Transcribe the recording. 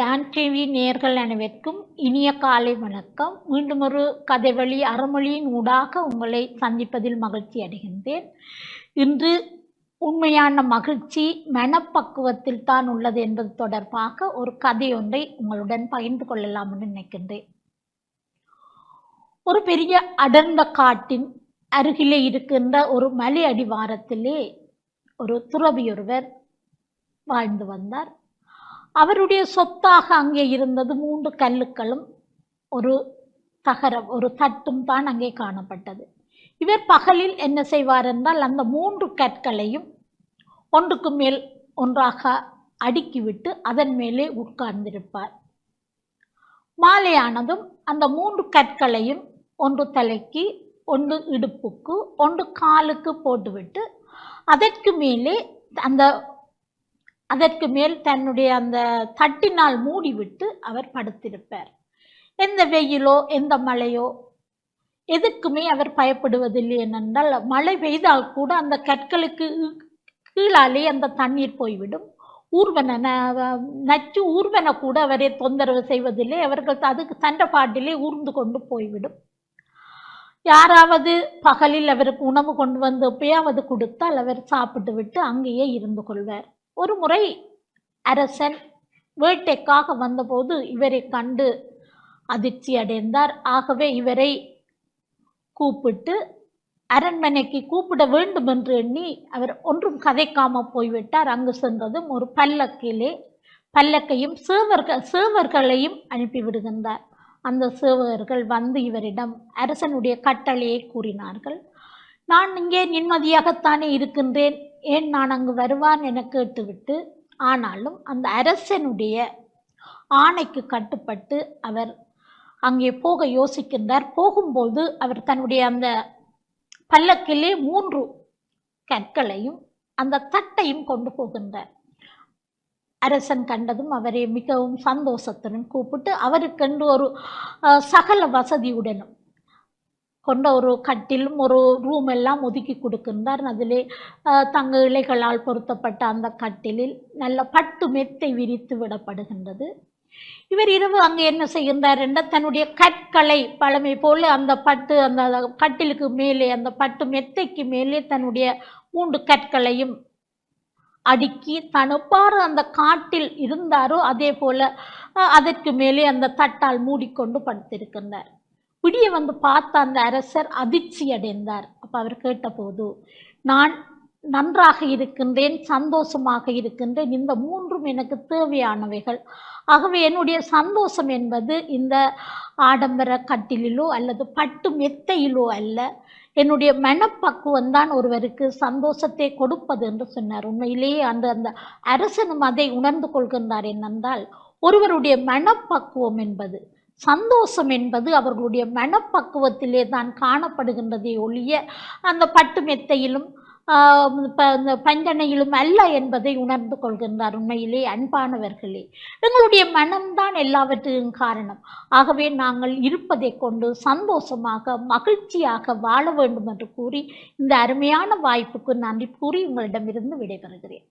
Don TV நேர்கள் அனைவருக்கும் இனிய காலை வணக்கம். மீண்டும் ஒரு கதைவழி அறமொழியின் ஊடாக உங்களை சந்திப்பதில் மகிழ்ச்சி அடைகின்றேன். இன்று உண்மையான மகிழ்ச்சி மனப்பக்குவத்தில் தான் உள்ளது என்பது தொடர்பாக ஒரு கதை ஒன்றை உங்களுடன் பகிர்ந்து கொள்ளலாம் என்று நினைக்கின்றேன். ஒரு பெரிய அடர்ந்த காட்டின் அருகிலே இருக்கின்ற ஒரு மலை அடிவாரத்திலே ஒரு துறவியொருவர் வாழ்ந்து வந்தார். அவருடைய சொத்தாக அங்கே இருந்தது. மூன்று கல்லுக்களும் ஒரு தகரம் ஒரு தட்டும் தான் அங்கே காணப்பட்டது. இவர் பகலில் என்ன செய்வார் என்றால் அந்த மூன்று கற்களையும் ஒன்றுக்கு மேல் ஒன்றாக அடுக்கிவிட்டு அதன் மேலே உட்கார்ந்திருப்பார். மாலையானதும் அந்த மூன்று கற்களையும் ஒன்று தலைக்கு ஒன்று இடுப்புக்கு ஒன்று காலுக்கு போட்டுவிட்டு அதற்கு மேலே அந்த அதற்கு மேல் தன்னுடைய அந்த தட்டினால் மூடிவிட்டு அவர் படுத்திருப்பார். எந்த வெயிலோ எந்த மழையோ எதுக்குமே அவர் பயப்படுவதில்லை என்னென்றால் மழை பெய்தால் கூட அந்த கற்களுக்கு கீழாலே அந்த தண்ணீர் போய்விடும். ஊர்வன ந- நச்சு ஊர்வன கூட அவரை தொந்தரவு செய்வதில்லை. அவர்கள் அதுக்கு தண்ட பாட்டிலே ஊர்ந்து கொண்டு போய்விடும். யாராவது பகலில் அவருக்கு உணவு கொண்டு வந்து எப்பயாவது கொடுத்தால் அவர் சாப்பிட்டு விட்டு அங்கேயே இருந்து கொள்வார். ஒரு முறை அரசன் வேட்டைக்காக வந்தபோது இவரை கண்டு அதிர்ச்சி அடைந்தார். ஆகவே இவரை கூப்பிட்டு அரண்மனைக்கு கூப்பிட வேண்டும் என்று எண்ணி அவர் ஒன்றும் கதைக்காம போய்விட்டார். அங்கு சென்றதும் ஒரு பல்லக்கிலே பல்லக்கையும் சேவர்கள் சேவர்களையும் அனுப்பிவிடுகின்றார் அந்த சேவகர்கள் வந்து இவரிடம் அரசனுடைய கட்டளையை கூறினார்கள். நான் இங்கே நிம்மதியாகத்தானே இருக்கின்றேன். ஏன் நான் அங்கு வருவான் என கேட்டுவிட்டு ஆனாலும் அந்த அரசனுடைய ஆணைக்கு கட்டுப்பட்டு அவர் அங்கே போக யோசிக்கின்றார். போகும்போது அவர் தன்னுடைய அந்த பல்லக்கிலே மூன்று கற்களையும் அந்த தட்டையும் கொண்டு போகின்றார். அரசன் கண்டதும் அவரை மிகவும் சந்தோஷத்துடன் கூப்பிட்டு அவருக்கென்று ஒரு சகல வசதியுடனும் கொண்ட ஒரு கட்டிலும் ஒரு ரூம் எல்லாம் ஒதுக்கி கொடுக்கின்றார். அதிலே தங்க இலைகளால் பொருத்தப்பட்ட அந்த கட்டிலில் நல்ல பட்டு மெத்தை விரித்து விடப்படுகின்றது. இவர் இரவு அங்கே என்ன செய்கின்றார் என்றால் தன்னுடைய கற்களை பழமை போல் அந்த பட்டு அந்த கட்டிலுக்கு மேலே அந்த பட்டு மெத்தைக்கு மேலே தன்னுடைய மூன்று கற்களையும் அடுக்கி தனுப்பாறு அந்த காட்டில் இருந்தாரோ அதே போல அதற்கு மேலே அந்த தட்டால் மூடிக்கொண்டு படுத்திருக்கின்றார். விடிய வந்து பார்த்த அந்த அரசர் அதிர்ச்சி அடைந்தார். அப்போ அவர் கேட்டபோது நான் நன்றாக இருக்கின்றேன் சந்தோஷமாக இருக்கின்றேன். இந்த மூன்றும் எனக்கு தேவையானவைகள். ஆகவே என்னுடைய சந்தோஷம் என்பது இந்த ஆடம்பர கட்டிலிலோ அல்லது பட்டு மெத்தையிலோ அல்ல. என்னுடைய மனப்பக்குவம் தான் ஒருவருக்கு சந்தோஷத்தை கொடுப்பது என்று சொன்னார். உண்மையிலேயே அந்த அந்த அரசனும் அதை உணர்ந்து கொள்கின்றார் என்னென்றால் ஒருவருடைய மனப்பக்குவம் என்பது. சந்தோஷம் என்பது அவர்களுடைய மனப்பக்குவத்திலே தான் காணப்படுகின்றதே ஒழிய அந்த பட்டு மெத்தையிலும் இந்த பஞ்சனையிலும் அல்ல என்பதை உணர்ந்து கொள்கின்றார் உண்மையிலே அன்பானவர்களே. எங்களுடைய மனம்தான் எல்லாவற்றையும் காரணம். ஆகவே நாங்கள் இருப்பதை கொண்டு சந்தோஷமாக மகிழ்ச்சியாக வாழ வேண்டும் என்று கூறி இந்த அருமையான வாய்ப்புக்கு நன்றி கூறி உங்களிடமிருந்து விடைபெறுகிறேன்.